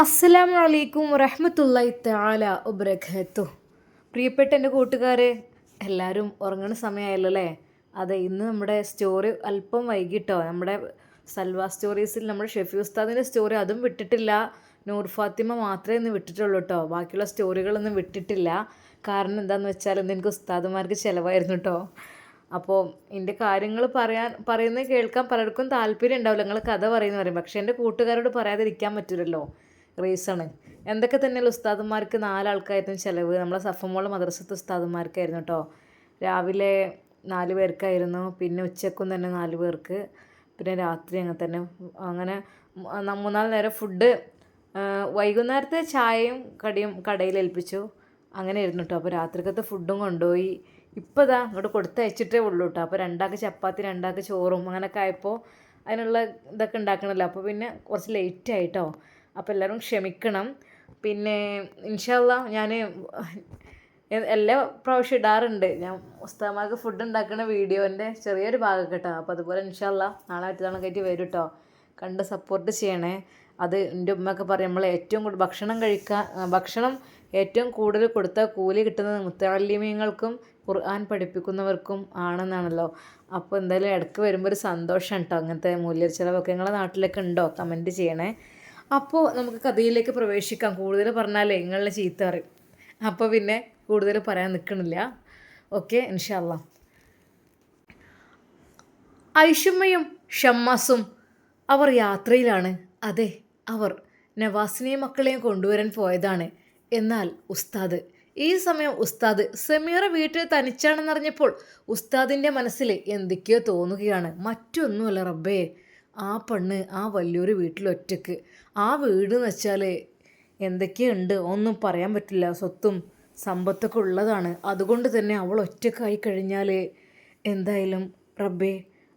അസ്സലാമു വലൈക്കും റഹ്മത്തുള്ള തആല ഉബ്രഖത്തു പ്രിയപ്പെട്ട എന്റെ കൂട്ടുകാരെ എല്ലാവരും ഉറങ്ങണ സമയമായല്ലോ അല്ലേ? അതെ ഇന്ന് നമ്മുടെ സ്റ്റോറി അല്പം വൈകിട്ടോ? നമ്മുടെ സൽവാ സ്റ്റോറീസിൽ നമ്മുടെ ഷെഫി ഉസ്താദിന്റെ സ്റ്റോറി അതും വിട്ടിട്ടില്ല. നൂർ ഫാത്തിമ മാത്രമേ ഇന്ന് വിട്ടിട്ടുള്ളൂ കേട്ടോ ബാക്കിയുള്ള സ്റ്റോറികളൊന്നും വിട്ടിട്ടില്ല. കാരണം എന്താണെന്ന് വെച്ചാൽ ഇന്ന് എനിക്ക് ഉസ്താദുമാർക്ക് ചിലവായിരുന്നു കേട്ടോ അപ്പോൾ എന്റെ കാര്യങ്ങൾ പറയാൻ പറയുന്നത് കേൾക്കാൻ പലർക്കും താല്പര്യം ഉണ്ടാവില്ല. നിങ്ങൾ കഥ പറയുന്ന പറയും. പക്ഷേ എന്റെ കൂട്ടുകാരോട് പറയാതിരിക്കാൻ പറ്റില്ലല്ലോ. റീസണ് എന്തൊക്കെ തന്നെയല്ല ഉസ്താദന്മാർക്ക് നാലാൾക്കായിരുന്നു ചിലവ്. നമ്മളെ സഫമോള മദ്രസത്തെ ഉസ്താദന്മാർക്കായിരുന്നു കേട്ടോ രാവിലെ നാല് പേർക്കായിരുന്നു. പിന്നെ ഉച്ചക്കും തന്നെ നാല് പേർക്ക്. പിന്നെ രാത്രി അങ്ങനെ തന്നെ. അങ്ങനെ മൂന്നാൽ നേരം ഫുഡ് വൈകുന്നേരത്തെ ചായയും കടിയും കടയിൽ ഏൽപ്പിച്ചു. അങ്ങനെ ആയിരുന്നു കേട്ടോ അപ്പോൾ രാത്രിക്കത്തെ ഫുഡും കൊണ്ടുപോയി. ഇപ്പോൾ ഇതാ ഇങ്ങോട്ട് കൊടുത്തയച്ചിട്ടേ ഉള്ളൂ കേട്ടോ അപ്പോൾ രണ്ടാൾക്ക് ചപ്പാത്തി രണ്ടാൾക്ക് ചോറും അങ്ങനെയൊക്കെ ആയപ്പോൾ അതിനുള്ള ഇതൊക്കെ ഉണ്ടാക്കണമല്ലോ അപ്പോൾ പിന്നെ കുറച്ച് ലേറ്റ് ആയിട്ടോ അപ്പോൾ എല്ലാവരും ക്ഷമിക്കണം. പിന്നെ ഇൻഷല്ല ഞാൻ എല്ലാ പ്രാവശ്യം ഇടാറുണ്ട്. ഞാൻ ഉസ്താമാർക്ക് ഫുഡ് ഉണ്ടാക്കുന്ന വീഡിയോന്റെ ചെറിയൊരു ഭാഗം കേട്ടോ അപ്പോൾ അതുപോലെ ഇൻഷല്ല നാളെ മറ്റന്നാളും കയറ്റി വരും കേട്ടോ കണ്ട് സപ്പോർട്ട് ചെയ്യണേ. അത് എന്റെ ഉമ്മയൊക്കെ പറയും നമ്മൾ ഏറ്റവും കൂടുതൽ ഭക്ഷണം കഴിക്കാൻ ഭക്ഷണം ഏറ്റവും കൂടുതൽ കൊടുത്ത കൂലി കിട്ടുന്നത് മുത്താലിമ്യങ്ങൾക്കും ഖുർആൻ പഠിപ്പിക്കുന്നവർക്കും ആണെന്നാണല്ലോ. അപ്പോൾ എന്തായാലും ഇടയ്ക്ക് വരുമ്പോൾ ഒരു സന്തോഷം കേട്ടോ അങ്ങനത്തെ മൂല്യ ചിലവൊക്കെ നിങ്ങളുടെ നാട്ടിലൊക്കെ ഉണ്ടോ കമന്റ് ചെയ്യണേ. അപ്പോൾ നമുക്ക് കഥയിലേക്ക് പ്രവേശിക്കാം. കൂടുതൽ പറഞ്ഞാൽ നിങ്ങളെ ചീത്ത പറയും അപ്പോൾ പിന്നെ കൂടുതൽ പറയാൻ നിൽക്കണില്ല. ഓക്കെ ഇൻഷല്ല ഐഷമ്മയും ഷമ്മാസും അവർ യാത്രയിലാണ്. അതെ അവർ നവാസിനെയും മക്കളെയും കൊണ്ടുവരാൻ പോയതാണ്. എന്നാൽ ഉസ്താദ് ഈ സമയം ഉസ്താദ് സമീറ വീട്ടിൽ തനിച്ചാണെന്നറിഞ്ഞപ്പോൾ ഉസ്താദിന്റെ മനസ്സിൽ എന്തൊക്കെയോ തോന്നുകയാണ്. മറ്റൊന്നുമല്ല റബ്ബേ. ആ പെണ്ണ് ആ വലിയൊരു വീട്ടിലൊറ്റക്ക്. ആ വീട് എന്ന് വെച്ചാൽ എന്തൊക്കെയുണ്ട്? ഒന്നും പറയാൻ പറ്റില്ല. സ്വത്തും സമ്പത്തൊക്കെ ഉള്ളതാണ്. അതുകൊണ്ട് തന്നെ അവൾ ഒറ്റക്കായി കഴിഞ്ഞാൽ എന്തായാലും റബ്ബേ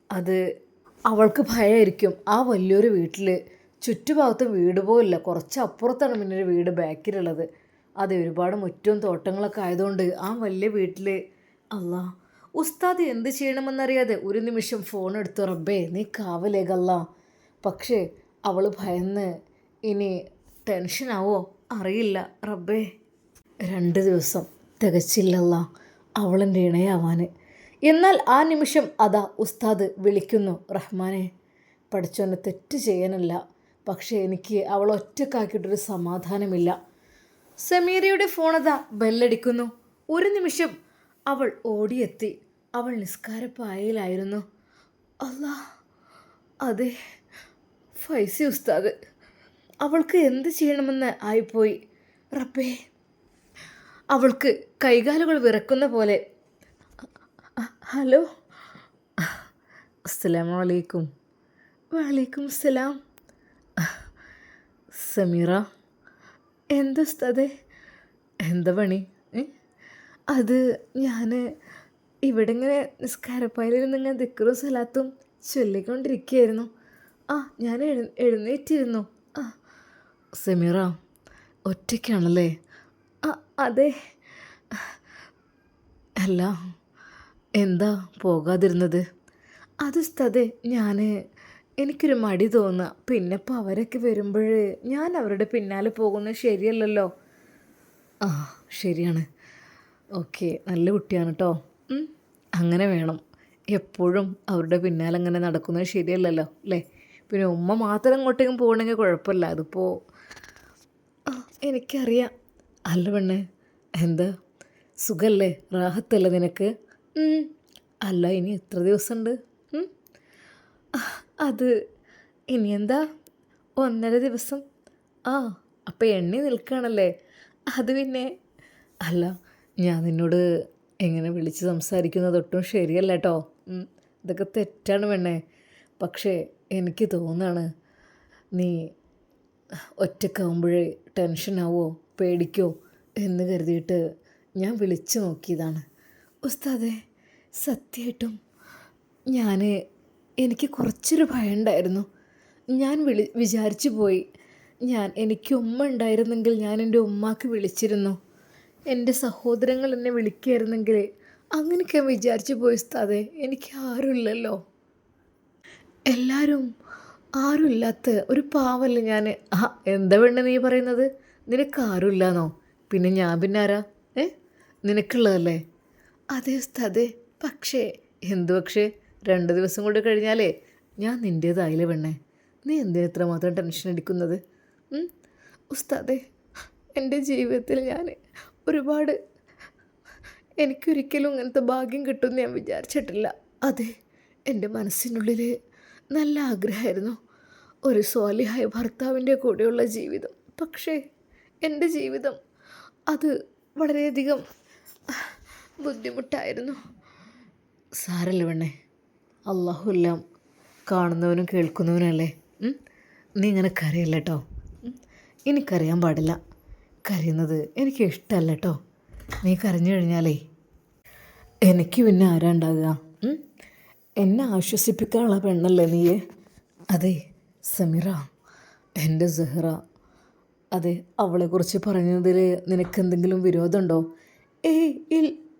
അത് അവൾക്ക് ഭയമായിരിക്കും ആ വലിയൊരു വീട്ടിൽ ചുറ്റുഭാഗത്ത് വീട് പോലില്ല. കുറച്ച് അപ്പുറത്താണ് പിന്നെ ഒരു വീട് ബാക്കിലുള്ളത്. അതെ ഒരുപാട് മുറ്റവും തോട്ടങ്ങളൊക്കെ ആയതുകൊണ്ട് ആ വലിയ വീട്ടിൽ അല്ലാ ഉസ്താദ് എന്ത് ചെയ്യണമെന്നറിയാതെ ഒരു നിമിഷം ഫോൺ എടുത്തു റബ്ബേ നീ കാവലേകല്ല. പക്ഷേ അവൾ ഭയന്ന് ഇനി ടെൻഷനാവോ അറിയില്ല. റബ്ബേ രണ്ട് ദിവസം തികച്ചില്ലല്ല അവളെന്റെ ഇണയാവാൻ എന്നാൽ ആ നിമിഷം അതാ ഉസ്താദ് വിളിക്കുന്നു റഹ്മാനെ പഠിച്ചോനെ തെറ്റ് ചെയ്യാനല്ല. പക്ഷേ എനിക്ക് അവൾ ഒറ്റക്കാക്കിയിട്ടൊരു സമാധാനമില്ല. സമീറയുടെ ഫോണതാ ബെല്ലടിക്കുന്നു ഒരു നിമിഷം അവൾ ഓടിയെത്തി. അവൾ നിസ്കാരപ്പായയിലായിരുന്നു. അല്ലാ അതെ ഫൈസി ഉസ്താദ് അവൾക്ക് എന്ത് ചെയ്യണമെന്ന് ആയിപ്പോയി. റബ്ബേ അവൾക്ക് കൈകാലുകൾ വിറക്കുന്ന പോലെ. ഹലോ അസ്സലാം വലൈക്കും വലൈക്കും സലാം സമീറ എന്താ ഉസ്താദേ എന്താ പണി? അത് ഞാൻ ഇവിടെ ഇങ്ങനെ നിസ്കാരപ്പായലിരുന്ന് ഇങ്ങനെ ദിക്കറും സ്ഥലത്തും ചൊല്ലിക്കൊണ്ടിരിക്കുകയായിരുന്നു. ആ ഞാൻ എഴു എഴുന്നേറ്റിരുന്നു. ആ. സെമീറ ഒറ്റയ്ക്കാണല്ലേ? ആ അതെ. അല്ല എന്താ പോകാതിരുന്നത്? അത് സ്ഥതെ ഞാൻ എനിക്കൊരു മടി തോന്നുക പിന്നെ ഇപ്പോൾ അവരൊക്കെ വരുമ്പോൾ ഞാൻ അവരുടെ പിന്നാലെ പോകുന്നത് ശരിയല്ലല്ലോ? ആ ശരിയാണ്. ഓക്കെ നല്ല കുട്ടിയാണ് കേട്ടോ അങ്ങനെ വേണം. എപ്പോഴും അവരുടെ പിന്നാലെ അങ്ങനെ നടക്കുന്നത് ശരിയല്ലല്ലോ അല്ലേ? പിന്നെ ഉമ്മ മാത്രം അങ്ങോട്ടേക്കും പോകണമെങ്കിൽ കുഴപ്പമില്ല. അതിപ്പോൾ എനിക്കറിയാം. അല്ല പെണ്ണെ എന്താ? സുഖല്ലേ? റാഹത്തല്ലേ നിനക്ക്? അല്ല ഇനി എത്ര ദിവസമുണ്ട്? അത് ഇനി എന്താ? ഒന്നര ദിവസം. ആ അപ്പം എണ്ണി നിൽക്കുകയാണല്ലേ? അത് പിന്നെ അല്ല ഞാൻ നിന്നോട് എങ്ങനെ വിളിച്ച് സംസാരിക്കുന്നത് ഒട്ടും ശരിയല്ല കേട്ടോ ഇതൊക്കെ തെറ്റാണ് പെണ്ണേ. പക്ഷേ എനിക്ക് തോന്നാണ് നീ ഒറ്റക്കാവുമ്പോഴേ ടെൻഷനാവോ പേടിക്കോ എന്ന് കരുതിയിട്ട് ഞാൻ വിളിച്ചു നോക്കിയതാണ്. ഉസ്താദെ സത്യമായിട്ടും ഞാൻ എനിക്ക് കുറച്ചൊരു ഭയം ഉണ്ടായിരുന്നു ഞാൻ വിളി വിചാരിച്ചു പോയി. ഞാൻ എനിക്ക് ഉമ്മ ഉണ്ടായിരുന്നെങ്കിൽ ഞാൻ എന്റെ ഉമ്മാക്ക് വിളിച്ചിരുന്നു. എന്റെ സഹോദരങ്ങൾ എന്നെ വിളിക്കുകയായിരുന്നെങ്കിൽ അങ്ങനെയൊക്കെ വിചാരിച്ചു പോയി സ്ഥാതെ എനിക്ക് ആരുമില്ലല്ലോ. എല്ലാവരും ആരുമില്ലാത്ത ഒരു പാവല്ല ഞാൻ. ആ എന്താ വേണ്ട നീ പറയുന്നത്? നിനക്ക് ആരുമില്ലാന്നോ? പിന്നെ ഞാൻ പിന്നെ ആരാ? ഏ? നിനക്കുള്ളതല്ലേ? അതെ ഉസ്താദേ. പക്ഷേ എന്തു പക്ഷേ? രണ്ട് ദിവസം കൊണ്ട് കഴിഞ്ഞാലേ ഞാൻ നിന്റേതായില്ലേ പെണ്ണേ? നീ എന്തിനാ ഇത്ര മാത്രം ടെൻഷൻ അടിക്കുന്നത്? ഉസ്താദേ എന്റെ ജീവിതത്തിൽ ഞാൻ ഒരുപാട് എനിക്കൊരിക്കലും ഇങ്ങനത്തെ ഭാഗ്യം കിട്ടുമെന്ന് ഞാൻ വിചാരിച്ചിട്ടില്ല. അതെ എന്റെ മനസ്സിനുള്ളിൽ നല്ല ആഗ്രഹമായിരുന്നു. ഒരു സ്വാലിഹായ ഭർത്താവിന്റെ കൂടെയുള്ള ജീവിതം. പക്ഷേ എന്റെ ജീവിതം അത് വളരെയധികം ബുദ്ധിമുട്ടായിരുന്നു. സാരല്ല വേണേ അള്ളാഹു എല്ലാം കാണുന്നവനും കേൾക്കുന്നവനല്ലേ? നീ ഇങ്ങനെ കരയല്ല കരയാൻ പാടില്ല. കരയുന്നത് എനിക്ക് ഇഷ്ടമല്ല കേട്ടോ നീ കരഞ്ഞു കഴിഞ്ഞാലേ. എനിക്ക് പിന്നെ ആരാ ഉണ്ടാകുക എന്നെ ആശ്വസിപ്പിക്കാനുള്ള പെണ്ണല്ലേ നീ അതെ സമീറ. എന്റെ സെഹ്റ. അതെ അവളെക്കുറിച്ച് പറഞ്ഞതിൽ നിനക്കെന്തെങ്കിലും വിരോധമുണ്ടോ? ഏയ്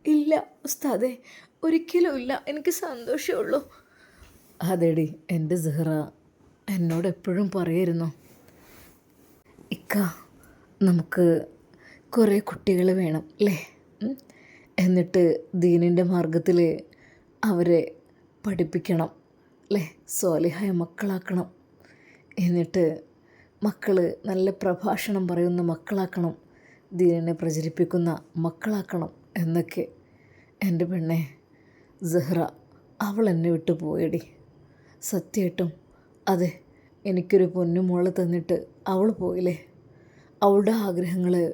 ഇല്ല ഉസ്താദേ. ഒരിക്കലും ഇല്ല. എനിക്ക് സന്തോഷമുള്ളൂ അതെടി എന്റെ സെഹ്റ. എന്നോട് എപ്പോഴും പറയായിരുന്നു ഇക്ക നമുക്ക് കുറേ കുട്ടികൾ വേണം അല്ലേ? എന്നിട്ട് ദീനിന്റെ മാർഗത്തിൽ അവരെ പഠിപ്പിക്കണം അല്ലേ? സ്വാലിഹായ മക്കളാക്കണം. എന്നിട്ട് മക്കൾ നല്ല പ്രഭാഷണം പറയുന്ന മക്കളാക്കണം. ദീനിനെ പ്രചരിപ്പിക്കുന്ന മക്കളാക്കണം എന്നൊക്കെ എന്റെ പെണ്ണെ സെഹ്റ അവൾ എന്നെ വിട്ടു പോയടി. സത്യമായിട്ടും അതെ എനിക്കൊരു പൊന്നുമോൾ തന്നിട്ട് അവൾ പോയില്ലേ? അവളുടെ ആഗ്രഹങ്ങൾ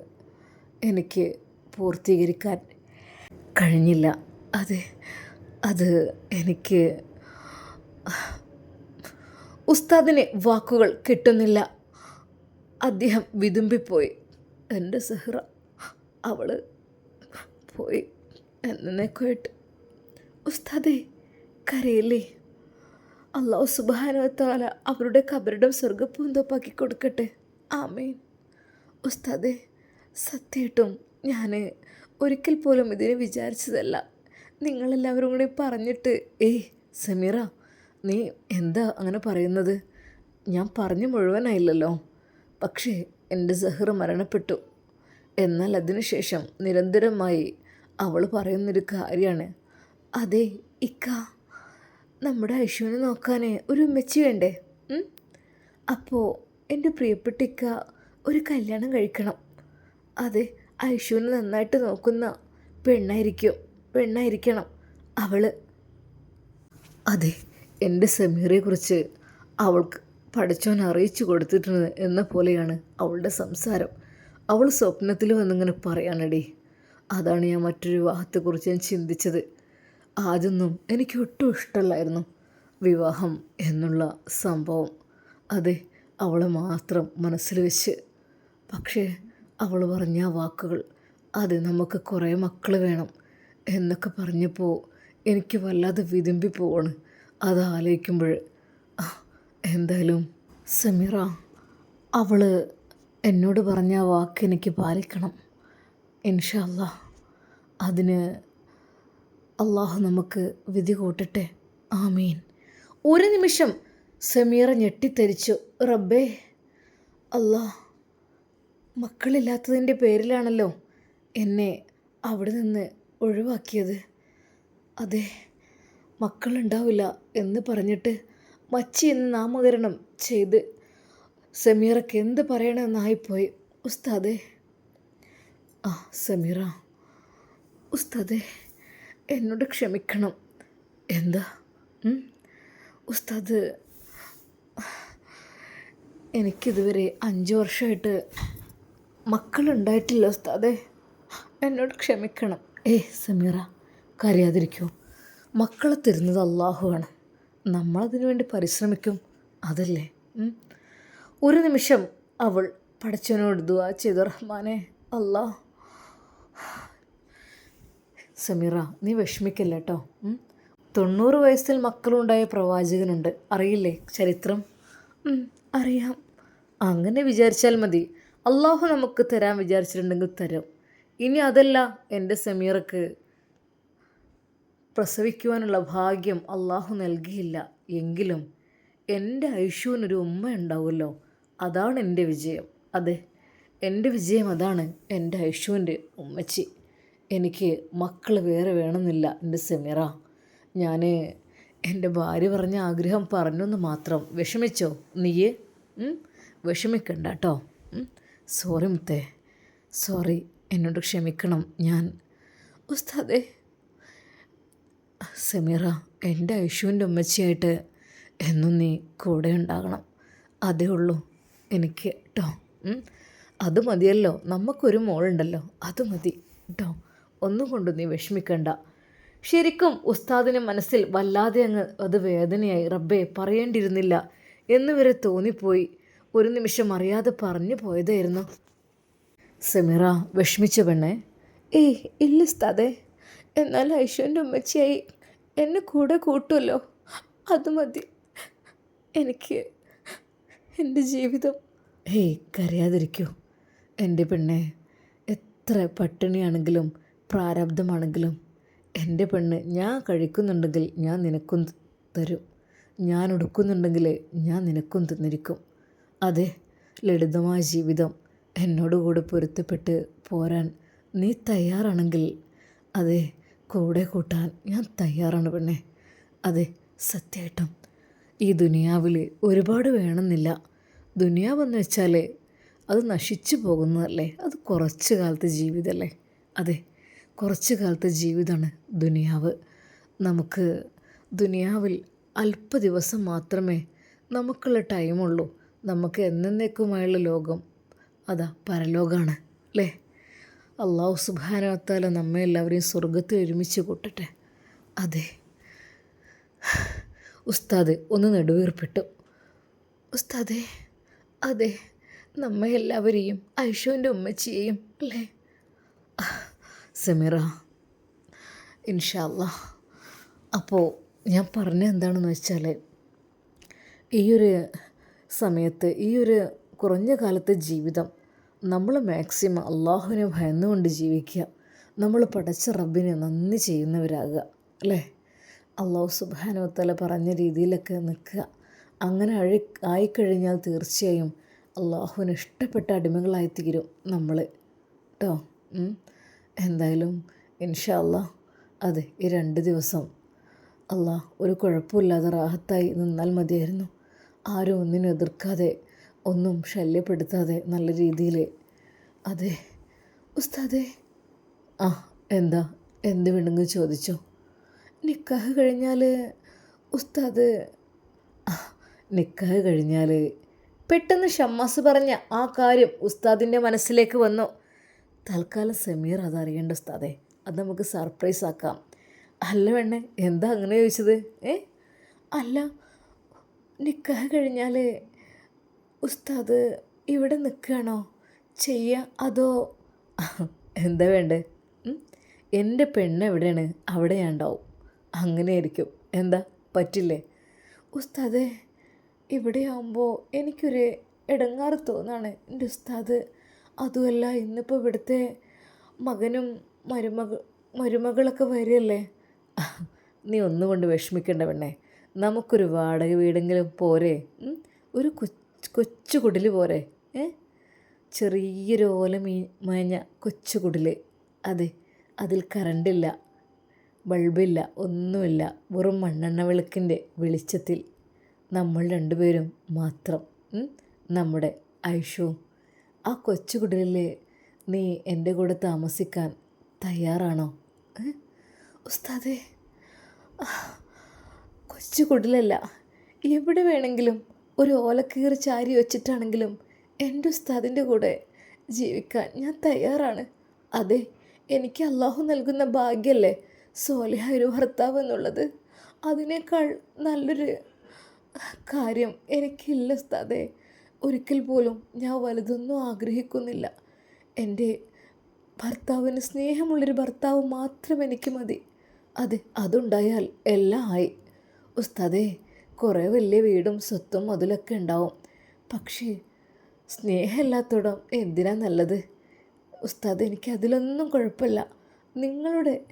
എനിക്ക് പൂർത്തീകരിക്കാൻ കഴിഞ്ഞില്ല. അത് അത് എനിക്ക് ഉസ്താദിന് വാക്കുകൾ കിട്ടുന്നില്ല. അദ്ദേഹം വിതുമ്പിപ്പോയി. എന്റെ സെഹ്റ അവൾ പോയി എന്നേക്കുമായിട്ട് ഉസ്താദേ കരയില്ലേ? അള്ളാഹു സുബാനത്താല അവരുടെ കബറിടം സ്വർഗപ്പൂന്തോപ്പാക്കി കൊടുക്കട്ടെ. ആമേൻ. ഉസ്താദെ സത്യമായിട്ടും ഞാൻ ഒരിക്കൽ പോലും ഇതിനെ വിചാരിച്ചതല്ല. നിങ്ങളെല്ലാവരും കൂടി പറഞ്ഞിട്ട് ഏയ് സമീറ നീ എന്താ അങ്ങനെ പറയുന്നത്? ഞാൻ പറഞ്ഞു മുഴുവനായില്ലല്ലോ. പക്ഷേ എന്റെ സഹർ മരണപ്പെട്ടു. എന്നാൽ അതിനുശേഷം നിരന്തരമായി അവൾ പറയുന്നൊരു കാര്യമാണ്. അതെ ഇക്ക നമ്മുടെ ഐശുവിനെ നോക്കാനേ ഒരു ഉമ്മച്ചി വേണ്ടേ? അപ്പോൾ എന്റെ പ്രിയപ്പെട്ട ഇക്ക ഒരു കല്യാണം കഴിക്കണം. അതെ ഐശുവിനെ നന്നായിട്ട് നോക്കുന്ന പെണ്ണായിരിക്കും പെണ്ണായിരിക്കണം അവൾ. അതെ എന്റെ സമീറയെക്കുറിച്ച് അവൾക്ക് പഠിച്ചവൻ അറിയിച്ചു കൊടുത്തിട്ടുണ്ട് എന്ന പോലെയാണ് അവളുടെ സംസാരം. അവൾ സ്വപ്നത്തിൽ വന്നിങ്ങനെ പറയാനടി. അതാണ് ഞാൻ മറ്റൊരു വിവാഹത്തെക്കുറിച്ച് ഞാൻ ചിന്തിച്ചത്. ആദ്യമൊന്നും എനിക്ക് ഒട്ടും ഇഷ്ടമല്ലായിരുന്നു വിവാഹം എന്നുള്ള സംഭവം. അതെ അവളെ മാത്രം മനസ്സിൽ വെച്ച് പക്ഷേ അവൾ പറഞ്ഞ ആ വാക്കുകൾ അത് നമുക്ക് കുറേ മക്കൾ വേണം എന്നൊക്കെ പറഞ്ഞപ്പോൾ എനിക്ക് വല്ലാതെ വിതുമ്പി പോവാണ്. അത് ആലോചിക്കുമ്പോൾ എന്തായാലും സമീറ അവൾ എന്നോട് പറഞ്ഞ ആ വാക്ക് എനിക്ക് പാലിക്കണം. ഇൻഷല്ല അതിന് അള്ളാഹു നമുക്ക് വിധി കൂട്ടട്ടെ. ആമീൻ. ഒരു നിമിഷം സമീറ ഞെട്ടിത്തെരിച്ചു. റബ്ബേ അല്ലാ മക്കളില്ലാത്തതിന്റെ പേരിലാണല്ലോ എന്നെ അവിടെ നിന്ന് ഒഴിവാക്കിയത്. അതെ മക്കളുണ്ടാവില്ല എന്ന് പറഞ്ഞിട്ട് മച്ചി എന്ന് നാമകരണം ചെയ്ത് സമീറയ്ക്ക് എന്ത് പറയണമെന്നായിപ്പോയി. ഉസ്താദേ. ആ സമീറ. ഉസ്താദേ എന്നോട് ക്ഷമിക്കണം. എന്താ? ഉസ്താദ് എനിക്കിതുവരെ അഞ്ച് വർഷമായിട്ട് മക്കളുണ്ടായിട്ടില്ല ഉസ്താദേ. എന്നോട് ക്ഷമിക്കണം. ഏ സമീറ കരയാതിരിക്കൂ. മക്കളെ തരുന്നത് അള്ളാഹുവാണ് നമ്മളതിനു വേണ്ടി പരിശ്രമിക്കും. അതല്ലേ? ഒരു നിമിഷം അവൾ പടച്ചവനോട് ദുവാ ചെയ്തു റഹ്മാനെ അല്ലാ സമീറ നീ വിഷമിക്കല്ല കേട്ടോ തൊണ്ണൂറ് വയസ്സിൽ മക്കളുണ്ടായ പ്രവാചകനുണ്ട്. അറിയില്ലേ ചരിത്രം? അറിയാം. അങ്ങനെ വിചാരിച്ചാൽ മതി. അള്ളാഹു നമുക്ക് തരാൻ വിചാരിച്ചിട്ടുണ്ടെങ്കിൽ തരും. ഇനി അതല്ല എന്റെ സമീറക്ക് പ്രസവിക്കുവാനുള്ള ഭാഗ്യം അള്ളാഹു നൽകിയില്ല. എങ്കിലും എന്റെ ഐഷുവിനൊരു ഉമ്മ ഉണ്ടാവുമല്ലോ അതാണ് എന്റെ വിജയം. അതെ എന്റെ വിജയം അതാണ് എന്റെ ഐഷുവിന്റെ ഉമ്മച്ചി. എനിക്ക് മക്കൾ വേറെ വേണമെന്നില്ല എന്റെ സെമിറ. ഞാൻ എന്റെ ഭാര്യ പറഞ്ഞ ആഗ്രഹം പറഞ്ഞെന്ന് മാത്രം. വിഷമിച്ചോ? നീയേ? വിഷമിക്കണ്ട കേട്ടോ. സോറി മുത്തേ. സോറി. എന്നോട് ക്ഷമിക്കണം ഞാൻ. ഉസ്താദേ. സമീറ എന്റെ ഐഷുവിന്റെ ഉമ്മച്ചിയായിട്ട് എന്നും നീ കൂടെ ഉണ്ടാകണം. അതേ ഉള്ളൂ. എനിക്ക് കേട്ടോ അത് മതിയല്ലോ. നമുക്കൊരു മോളുണ്ടല്ലോ. അത് മതി. കേട്ടോ ഒന്നും കൊണ്ട് നീ വിഷമിക്കണ്ട. ശരിക്കും ഉസ്താദിന് മനസ്സിൽ വല്ലാതെ അങ്ങ് അത് വേദനയായി. റബ്ബേ പറയേണ്ടിയിരുന്നില്ല. എന്നുവരെ തോന്നിപ്പോയി. ഒരു നിമിഷം അറിയാതെ പറഞ്ഞു പോയതായിരുന്നു. സെമിറ വിഷമിച്ച പെണ്ണെ ഏയ് ഇല്ല സ്ഥാതെ എന്നാൽ ഐശ്വന്റെ ഉമ്മച്ചിയായി എന്നെ കൂടെ കൂട്ടുമല്ലോ. അത് മതി. എനിക്ക് എന്റെ ജീവിതം. ഹേയ് കരയാതിരിക്കൂ. എന്റെ പെണ്ണെ എത്ര പട്ടിണിയാണെങ്കിലും പ്രാരബ്ധമാണെങ്കിലും എന്റെ പെണ്ണ് ഞാൻ കഴിക്കുന്നുണ്ടെങ്കിൽ ഞാൻ നിനക്കും തരും. ഞാൻ ഉടുക്കുന്നുണ്ടെങ്കിൽ ഞാൻ നിനക്കും തന്നിരിക്കും. അതെ ലളിതമായ ജീവിതം എന്നോടുകൂടെ പൊരുത്തപ്പെട്ട് പോരാൻ നീ തയ്യാറാണെങ്കിൽ അതെ കൂടെ കൂട്ടാൻ ഞാൻ തയ്യാറാണ് പെണ്ണെ. അതെ സത്യേട്ടം ഈ ദുനിയാവിൽ ഒരുപാട് വേണമെന്നില്ല. ദുനിയാവെന്ന് വെച്ചാൽ അത് നശിച്ചു പോകുന്നതല്ലേ? അത് കുറച്ച് കാലത്തെ ജീവിതമല്ലേ അതെ കുറച്ച് കാലത്തെ ജീവിതമാണ് ദുനിയാവ്. നമുക്ക് ദുനിയാവിൽ അല്പ ദിവസം മാത്രമേ നമുക്കുള്ള ടൈമുള്ളൂ. നമുക്ക് എന്നേക്കുമായുള്ള ലോകം അതാ പരലോകമാണ് അല്ലേ? അള്ളാഹു സുബാനത്താല നമ്മെ എല്ലാവരെയും സ്വർഗത്തിൽ ഒരുമിച്ച് കൂട്ടട്ടെ. അതെ. ഉസ്താദ് ഒന്ന് നെടുവീർപ്പിട്ടു. ഉസ്താദേ അതെ നമ്മെ എല്ലാവരെയും ഐഷുവിന്റെ ഉമ്മച്ചിയെയും അല്ലേ? സെമിറ ഇൻഷല്ല അപ്പോൾ ഞാൻ പറഞ്ഞ എന്താണെന്ന് വെച്ചാൽ ഈ ഒരു സമയത്ത് ഈ ഒരു കുറഞ്ഞ കാലത്തെ ജീവിതം നമ്മൾ മാക്സിമം അള്ളാഹുവിനെ ഭയന്നുകൊണ്ട് ജീവിക്കുക. നമ്മൾ പഠിച്ച റബ്ബിനെ നന്ദി ചെയ്യുന്നവരാകുക അല്ലേ? അള്ളാഹു സുബാനോത്തല പറഞ്ഞ രീതിയിലൊക്കെ നിൽക്കുക. അങ്ങനെ അഴി ആയിക്കഴിഞ്ഞാൽ തീർച്ചയായും അള്ളാഹുവിന് ഇഷ്ടപ്പെട്ട അടിമകളായി തീരും നമ്മൾ കേട്ടോ എന്തായാലും ഇൻഷാ അല്ലാ അതെ ഈ രണ്ട് ദിവസം അല്ലാ ഒരു കുഴപ്പമില്ലാതെ റാഹത്തായി നിന്നാൽ മതിയായിരുന്നു. ആരും ഒന്നിനും എതിർക്കാതെ ഒന്നും ശല്യപ്പെടുത്താതെ നല്ല രീതിയിൽ അതെ ഉസ്താദേ. ആ എന്താ? എന്ത് വേണമെങ്കിൽ ചോദിച്ചോ? നിക്കാഹ് കഴിഞ്ഞാൽ ഉസ്താദ് നിക്കാഹ് കഴിഞ്ഞാൽ പെട്ടെന്ന് ഷമ്മാസ് പറഞ്ഞ ആ കാര്യം ഉസ്താദിന്റെ മനസ്സിലേക്ക് വന്നു. തൽക്കാലം സമീർ അതറിയേണ്ട ഉസ്താദേ. അത് നമുക്ക് സർപ്രൈസ് ആക്കാം അല്ല വേണേ എന്താ അങ്ങനെ ചോദിച്ചത്? ഏ? അല്ല നിക്കാഹ് കഴിഞ്ഞാൽ ഉസ്താദ് ഇവിടെ നിൽക്കുകയാണോ ചെയ്യുക അതോ? എന്താ വേണ്ടേ? എന്റെ പെണ്ണ് എവിടെയാണ്? അവിടെ ഞാൻ ഉണ്ടാവും. അങ്ങനെയായിരിക്കും. എന്താ? പറ്റില്ലേ? ഉസ്താദേ ഇവിടെയാകുമ്പോൾ എനിക്കൊരു ഇടങ്ങാറ് തോന്നാണ് എന്റെ ഉസ്താദ്. അതുമല്ല ഇന്നിപ്പോൾ ഇവിടുത്തെ മകനും മരുമക മരുമകളൊക്കെ വരികയല്ലേ? നീ ഒന്നുകൊണ്ട് വിഷമിക്കേണ്ട പെണ്ണേ. നമുക്കൊരു വാടക വീടെങ്കിലും പോരെ. ഒരു കൊച്ചു കുടിൽ പോരെ. ഏ? ചെറിയൊരു ഓല മീ മേഞ്ഞ കൊച്ചു കുടിൽ അതെ അതിൽ കറണ്ടില്ല ബൾബില്ല ഒന്നുമില്ല. വെറും മണ്ണെണ്ണ വിളക്കിന്റെ വെളിച്ചത്തിൽ നമ്മൾ രണ്ടുപേരും മാത്രം നമ്മുടെ ഐഷവും. ആ കൊച്ചു കുടിലിൽ നീ എന്റെ കൂടെ താമസിക്കാൻ തയ്യാറാണോ? ഉസ്താദേ കൊച്ചു കുടിലല്ല. എവിടെ വേണമെങ്കിലും ഒരു ഓലക്കീറി ചാരി വെച്ചിട്ടാണെങ്കിലും എന്റെ ഉസ്താദിന്റെ കൂടെ ജീവിക്കാൻ ഞാൻ തയ്യാറാണ്. അതെ എനിക്ക് അള്ളാഹു നൽകുന്ന ഭാഗ്യമല്ലേ സോലിഹ ഒരു ഭർത്താവ് എന്നുള്ളത്? അതിനേക്കാൾ നല്ലൊരു കാര്യം എനിക്കില്ല ഉസ്താദെ. ഒരിക്കൽ പോലും ഞാൻ വലുതൊന്നും ആഗ്രഹിക്കുന്നില്ല. എന്റെ ഭർത്താവിന് സ്നേഹമുള്ളൊരു ഭർത്താവ് മാത്രം എനിക്ക് മതി. അതെ അതുണ്ടായാൽ എല്ലാം ആയി. ഉസ്താദേ കുറേ വലിയ വീടും സ്വത്തും മുതലൊക്കെ ഉണ്ടാവും. പക്ഷേ സ്നേഹമില്ലാത്തോടം എന്തിനാ നല്ലത്? ഉസ്താദ് എനിക്ക് അതിലൊന്നും കുഴപ്പമില്ല. നിങ്ങളുടെ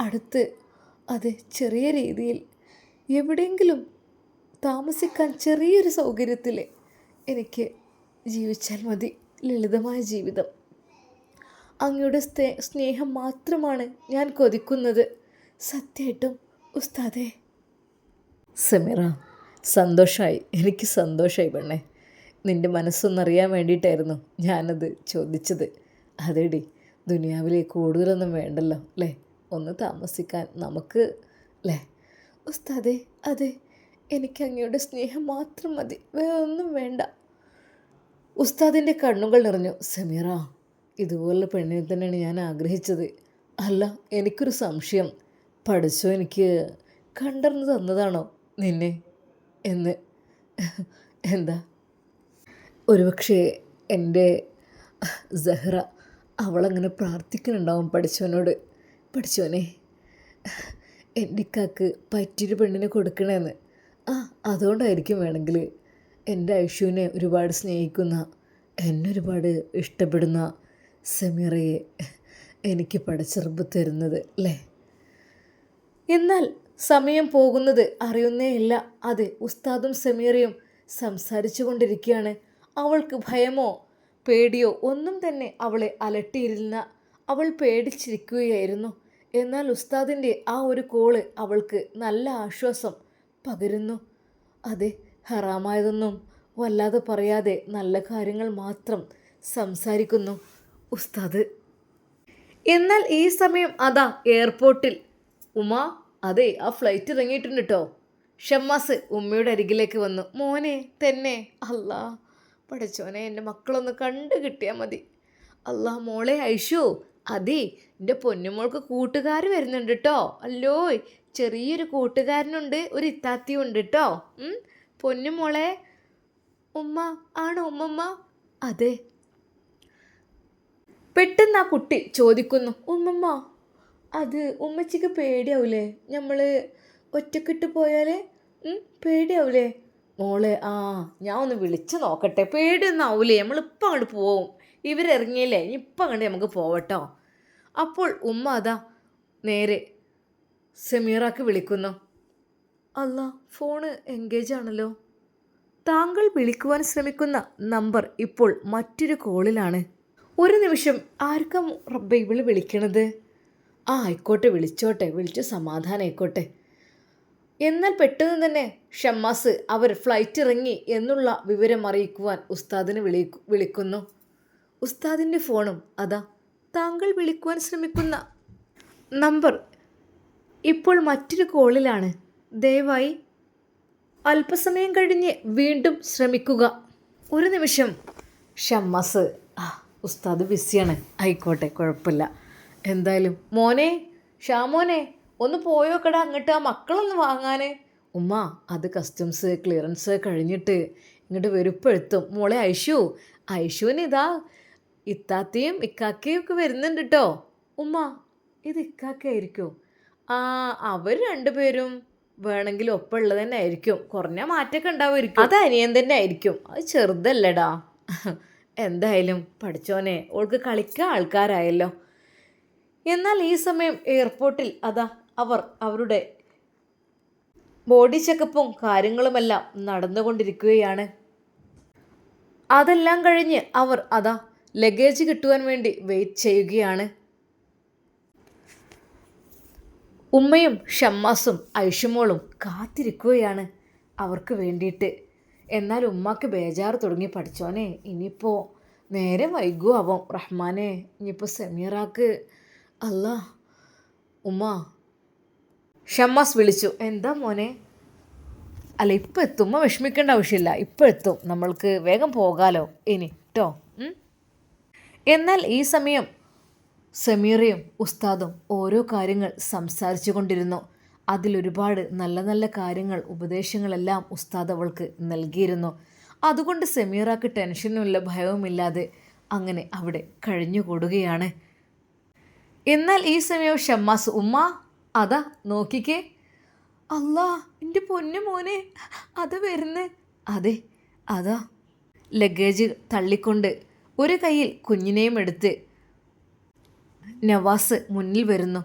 അടുത്ത് അത് ചെറിയ രീതിയിൽ എവിടെയെങ്കിലും താമസിക്കാൻ ചെറിയൊരു സൗകര്യത്തിൽ എനിക്ക് ജീവിച്ചാൽ മതി. ലളിതമായ ജീവിതം. അങ്ങയുടെ സ്നേ സ്നേഹം മാത്രമാണ് ഞാൻ കൊതിക്കുന്നത്. സത്യമായിട്ടും ഉസ്താദേ സമീറ സന്തോഷമായി എനിക്ക് സന്തോഷമായി പെണ്ണേ. നിന്റെ മനസ്സൊന്നറിയാൻ വേണ്ടിയിട്ടായിരുന്നു ഞാനത് ചോദിച്ചത്. അതേടി ദുനിയാവിലെ കൂടുതലൊന്നും വേണ്ടല്ലോ അല്ലേ? ഒന്ന് താമസിക്കാൻ നമുക്ക് അല്ലേ? ഉസ്താദേ അതെ. എനിക്ക് അങ്ങയുടെ സ്നേഹം മാത്രം മതി. വേറെ ഒന്നും വേണ്ട. ഉസ്താദിന്റെ കണ്ണുകൾ നിറഞ്ഞു. സമീറ ഇതുപോലുള്ള പെണ്ണിനെ തന്നെയാണ് ഞാൻ ആഗ്രഹിച്ചത്. അല്ല എനിക്കൊരു സംശയം. പഠിച്ചോ എനിക്ക്? കണ്ടറിഞ്ഞ് തന്നതാണോ? നിന്നെ എന്ന്. എന്താ? ഒരുപക്ഷെ എന്റെ സഹ്റ അവളങ്ങനെ പ്രാർത്ഥിക്കുന്നുണ്ടാവും പഠിച്ചവനോട്. പഠിച്ചവനെ എന്റെ ഇക്കാക്ക് പറ്റിയൊരു പെണ്ണിനെ കൊടുക്കണമെന്ന് ആ അതുകൊണ്ടായിരിക്കും വേണമെങ്കിൽ എന്റെ ഐഷുവിനെ ഒരുപാട് സ്നേഹിക്കുന്ന എന്നെ ഒരുപാട് ഇഷ്ടപ്പെടുന്ന സമീറയെ എനിക്ക് പഠിച്ചെറുപ്പ് തരുന്നത് അല്ലേ? എന്നാൽ സമയം പോകുന്നത് അറിയുന്നേയില്ല അതെ ഉസ്താദും സമീറയും സംസാരിച്ചു കൊണ്ടിരിക്കുകയാണ്. അവൾക്ക് ഭയമോ പേടിയോ ഒന്നും തന്നെ അവളെ അലട്ടിയിരുന്ന അവൾ പേടിച്ചിരിക്കുകയായിരുന്നു. എന്നാൽ ഉസ്താദിന്റെ ആ ഒരു കോൾ അവൾക്ക് നല്ല ആശ്വാസം പകരുന്നു. അതെ ഹറാമായതൊന്നും വല്ലാതെ പറയാതെ നല്ല കാര്യങ്ങൾ മാത്രം സംസാരിക്കുന്നു ഉസ്താദ്. എന്നാൽ ഈ സമയം അതാ എയർപോർട്ടിൽ ഉമ അതെ ആ ഫ്ലൈറ്റ് ഇറങ്ങിയിട്ടുണ്ട് കേട്ടോ ഷമ്മാസ് ഉമ്മയുടെ അരികിലേക്ക് വന്നു. മോനെ തന്നെ. അല്ലാ പഠിച്ചോനെ എന്റെ മക്കളൊന്ന് കണ്ടു കിട്ടിയാൽ മതി. അല്ലാ മോളെ ഐഷു അതെ എന്റെ പൊന്നുമോൾക്ക് കൂട്ടുകാർ വരുന്നുണ്ട് കേട്ടോ അല്ലോ ചെറിയൊരു കൂട്ടുകാരനുണ്ട് ഒരു ഇത്താത്തിയും ഉണ്ട് കേട്ടോ പൊന്നുമോളെ. ഉമ്മ ആണോ ഉമ്മമ്മ? അതെ. പെട്ടെന്ന് ആ കുട്ടി ചോദിക്കുന്നു ഉമ്മമ്മ അത് ഉമ്മച്ചിക്ക് പേടിയാവൂലേ? നമ്മൾ ഒറ്റക്കിട്ട് പോയാൽ പേടിയാവൂലേ? മോളെ ആ ഞാൻ ഒന്ന് വിളിച്ച് നോക്കട്ടെ. പേടിയൊന്നും ആവൂലേ നമ്മളിപ്പോൾ അങ്ങോട്ട് പോവും. ഇവരിറങ്ങിയില്ലേ? ഇപ്പം അങ്ങോട്ട് നമുക്ക് പോവട്ടോ. അപ്പോൾ ഉമ്മ അതാ നേരെ സെമീറാക്ക് വിളിക്കുന്നു. അല്ല ഫോണ് എൻഗേജ് ആണല്ലോ. താങ്കൾ വിളിക്കുവാൻ ശ്രമിക്കുന്ന നമ്പർ ഇപ്പോൾ മറ്റൊരു കോളിലാണ്. ഒരു നിമിഷം ആർക്കാ റബ്ബ ഇവൾ വിളിക്കണത്? ആ ആയിക്കോട്ടെ വിളിച്ചോട്ടെ വിളിച്ച് സമാധാനം ആയിക്കോട്ടെ എന്നാൽ പെട്ടെന്ന് തന്നെ ഷമ്മാസ് അവർ ഫ്ലൈറ്റ് ഇറങ്ങി എന്നുള്ള വിവരം അറിയിക്കുവാൻ ഉസ്താദിനെ വിളി വിളിക്കുന്നു. ഉസ്താദിന്റെ ഫോണും അതാ താങ്കൾ വിളിക്കുവാൻ ശ്രമിക്കുന്ന നമ്പർ ഇപ്പോൾ മറ്റൊരു കോളിലാണ്. ദയവായി അല്പസമയം കഴിഞ്ഞ് വീണ്ടും ശ്രമിക്കുക. ഒരു നിമിഷം. ഷമ്മാസ് ഉസ്താദ് ബിസിയാണ്. ആയിക്കോട്ടെ കുഴപ്പമില്ല. എന്തായാലും. മോനെ ഷാമോനെ ഒന്ന് പോയോക്കടാ അങ്ങോട്ട് ആ മക്കളൊന്ന് വാങ്ങാൻ ഉമ്മ അത് കസ്റ്റംസ് ക്ലിയറൻസ് കഴിഞ്ഞിട്ട് ഇങ്ങോട്ട് വെരുപ്പെടുത്തും മോളെ ഐഷു ഐഷുവിന് ഇതാ ഇത്താത്തയും ഇക്കാക്കയും ഒക്കെ വരുന്നുണ്ട് കേട്ടോ ഉമ്മ ഇത് ഇക്കാക്കയായിരിക്കും ആ അവർ രണ്ടുപേരും വേണമെങ്കിൽ ഒപ്പമുള്ളത് തന്നെ ആയിരിക്കും. കുറഞ്ഞ മാറ്റമൊക്കെ ഉണ്ടാവുമായിരിക്കും. അത് അനിയൻ തന്നെ ആയിരിക്കും. അത് ചെറുതല്ലടാ. എന്തായാലും പഠിച്ചോനെ ഓൾക്ക് കളിക്കാൻ ആൾക്കാരായല്ലോ. എന്നാൽ ഈ സമയം എയർപോർട്ടിൽ അതാ അവർ അവരുടെ ബോഡി ചെക്കപ്പും കാര്യങ്ങളുമെല്ലാം നടന്നുകൊണ്ടിരിക്കുകയാണ്. അതെല്ലാം കഴിഞ്ഞ് അവർ അതാ ലഗേജ് കിട്ടുവാൻ വേണ്ടി വെയിറ്റ് ചെയ്യുകയാണ്. ഉമ്മയും ഷമ്മാസും ഐഷുമോളും കാത്തിരിക്കുകയാണ് അവർക്ക് വേണ്ടിയിട്ട്. എന്നാൽ ഉമ്മാക്ക് ബേജാറ് തുടങ്ങി. പഠിച്ചോനെ ഇനിയിപ്പോൾ നേരെ വൈകുമാവും റഹ്മാനെ. ഇനിയിപ്പോൾ സെമീറാക്ക് അല്ല. ഉമ്മ. ഷമ്മാസ് വിളിച്ചു. എന്താ മോനെ? അല്ല ഇപ്പം എത്തും. ഉമ്മ വിഷമിക്കേണ്ട ആവശ്യമില്ല. ഇപ്പം എത്തും. നമ്മൾക്ക് വേഗം പോകാലോ. ഇനി കേട്ടോ എന്നാൽ ഈ സമയം സമീറയും ഉസ്താദും ഓരോ കാര്യങ്ങൾ സംസാരിച്ചു കൊണ്ടിരുന്നു. അതിലൊരുപാട് നല്ല നല്ല കാര്യങ്ങൾ ഉപദേശങ്ങളെല്ലാം ഉസ്താദ് അവൾക്ക് നൽകിയിരുന്നു. അതുകൊണ്ട് സെമീറക്ക് ടെൻഷനുമില്ല ഭയവുമില്ലാതെ അങ്ങനെ അവിടെ കഴിഞ്ഞുകൂടുകയാണ്. എന്നാൽ ഈ സമയം ഷമ്മാസ് ഉമ്മ അതാ നോക്കിക്കേ. അല്ലാ എന്റെ പൊന്നു മോനെ അത് വരുന്ന്. അതെ അതാ. ലഗേജ് തള്ളിക്കൊണ്ട് ഒരു കയ്യിൽ കുഞ്ഞിനെയും എടുത്ത് നവാസ് മുന്നിൽ വരുന്നു.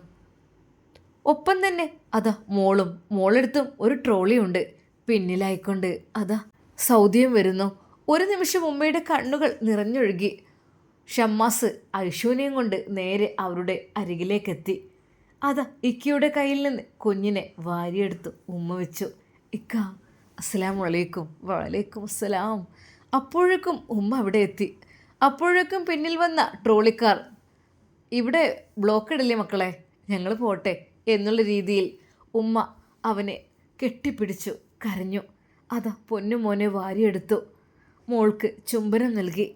ഒപ്പം തന്നെ അതാ മോളും മോളെടുത്തും ഒരു ട്രോളിയുണ്ട് പിന്നിലായിക്കൊണ്ട്. അതാ സൗദിയും വരുന്നു. ഒരു നിമിഷം ഉമ്മയുടെ കണ്ണുകൾ നിറഞ്ഞൊഴുകി. ഷമ്മാസ് ഐഷുവിനെയും കൊണ്ട് നേരെ അവരുടെ അരികിലേക്കെത്തി. അതാ ഇക്കയുടെ കയ്യിൽ നിന്ന് കുഞ്ഞിനെ വാരിയെടുത്തു ഉമ്മ വെച്ചു. ഇക്ക അസ്സലാം വലൈക്കും വലൈക്കും അസ്സലാം. അപ്പോഴേക്കും ഉമ്മ അവിടെ എത്തി. അപ്പോഴേക്കും പിന്നിൽ വന്ന ട്രോളിക്കാർ ഇവിടെ ബ്ലോക്ക് ഇടില്ലേ മക്കളെ? ഞങ്ങൾ പോട്ടെ. എന്നുള്ള രീതിയിൽ ഉമ്മ അവനെ കെട്ടിപ്പിടിച്ചു കരഞ്ഞു. അതാ പൊന്നു മോനെ വാരിയെടുത്തു. മോൾക്ക് ചുംബനം നൽകി.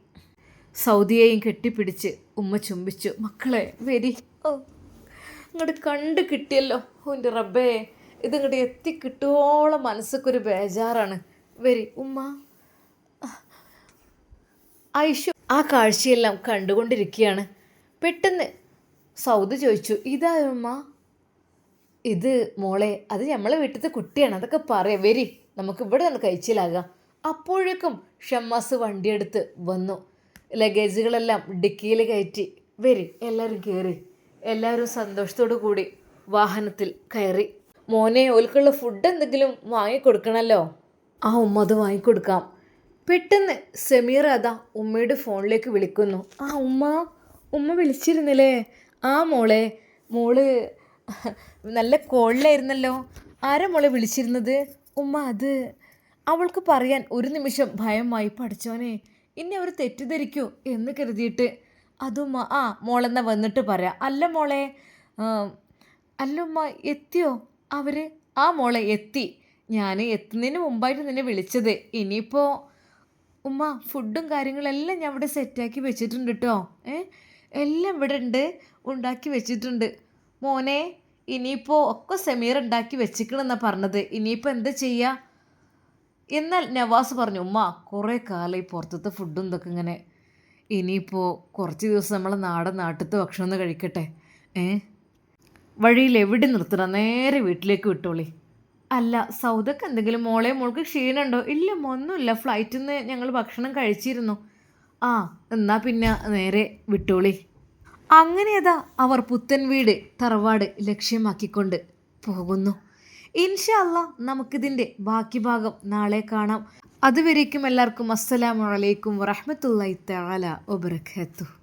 സൗദിയെയും കെട്ടിപ്പിടിച്ച് ഉമ്മ ചുംബിച്ചു. മക്കളെ വരി. ഓ ഇങ്ങോട്ട് കണ്ട് കിട്ടിയല്ലോ. ഓന്റെ റബ്ബേ ഇതിങ്ങോട്ട് എത്തിക്കിട്ടുവോളം മനസ്സൊക്കൊരു ബേജാറാണ്. വരി ഉമ്മ. ഐഷു ആ കാഴ്ചയെല്ലാം കണ്ടുകൊണ്ടിരിക്കുകയാണ്. പെട്ടെന്ന്. സൗദി ചോദിച്ചു ഇതാ ഉമ്മ. ഇത് മോളെ അത് നമ്മളെ വീട്ടിലത്തെ കുട്ടിയാണ് അതൊക്കെ പറയാം. വരി നമുക്ക് ഇവിടെ നിന്ന് കഴിച്ചിലാകാം. അപ്പോഴേക്കും ഷമ്മാസ് വണ്ടിയെടുത്ത് വന്നു. ലഗേജുകളെല്ലാം ഡിക്കിയിൽ കയറ്റി വരി. എല്ലാവരും കയറി എല്ലാവരും സന്തോഷത്തോടു കൂടി വാഹനത്തിൽ കയറി. മോനെ ഓൽക്കുള്ള ഫുഡ് എന്തെങ്കിലും വാങ്ങിക്കൊടുക്കണമല്ലോ ആ ഉമ്മ അത് വാങ്ങിക്കൊടുക്കാം. പെട്ടെന്ന് സെമീർ അതാ ഉമ്മയുടെ ഫോണിലേക്ക് വിളിക്കുന്നു. ആ ഉമ്മ ഉമ്മ വിളിച്ചിരുന്നില്ലേ? ആ മോളെ മോൾ നല്ല കോളിലായിരുന്നല്ലോ. ആരാ മോളെ വിളിച്ചിരുന്നത്? ഉമ്മ അത് അവൾക്ക് പറയാൻ ഒരു നിമിഷം ഭയമായി. പഠിച്ചോനെ ഇനി അവർ തെറ്റിദ്ധരിക്കൂ എന്ന് കരുതിയിട്ട് അതുമ്മ ആ മോളെന്ന വന്നിട്ട് പറയാം. അല്ല മോളെ അല്ലുമ്മ എത്തിയോ? അവർ ആ മോളെ എത്തി. ഞാൻ എത്തുന്നതിന് മുമ്പായിട്ട് നിന്നെ വിളിച്ചത്. ഇനിയിപ്പോൾ ഉമ്മ ഫുഡും കാര്യങ്ങളെല്ലാം ഞാൻ ഇവിടെ സെറ്റാക്കി വെച്ചിട്ടുണ്ട് കേട്ടോ ഏ? എല്ലാം ഇവിടെ ഉണ്ട് ഉണ്ടാക്കി വെച്ചിട്ടുണ്ട്. മോനെ ഇനിയിപ്പോൾ ഒക്കെ സെമീർ ഉണ്ടാക്കി വെച്ചിക്കണമെന്നാണ് പറഞ്ഞത്. ഇനിയിപ്പോൾ എന്താ ചെയ്യുക എന്നാൽ നവാസ് പറഞ്ഞു ഉമ്മ കുറേ കാലം ഈ പുറത്തത്തെ ഫുഡും ഇതൊക്കെ ഇങ്ങനെ. ഇനിയിപ്പോൾ കുറച്ച് ദിവസം നമ്മൾ നാടൻ നാട്ടിലത്തെ ഭക്ഷണം ഒന്ന് കഴിക്കട്ടെ. ഏ? വഴിയിൽ എവിടെ നിർത്തണം? നേരെ വീട്ടിലേക്ക് വിട്ടോളി. അല്ല സൗദക്ക് എന്തെങ്കിലും മോളെ മോൾക്ക് ക്ഷീണമുണ്ടോ? ഇല്ല ഒന്നുമില്ല. ഫ്ലൈറ്റിൽ നിന്ന് ഞങ്ങൾ ഭക്ഷണം കഴിച്ചിരുന്നു. ആ എന്നാൽ പിന്നെ നേരെ വിട്ടോളി. അങ്ങനെയതാ അവർ പുത്തൻ വീട് തറവാട് ലക്ഷ്യമാക്കിക്കൊണ്ട് പോകുന്നു. ഇൻഷാ അല്ലാ നമുക്കിതിന്റെ ബാക്കി ഭാഗം നാളെ കാണാം. അതുവരേക്കും എല്ലാവർക്കും അസ്സലാമു വറഹമത്തല്ലാ തആല വബറകാതുഹു.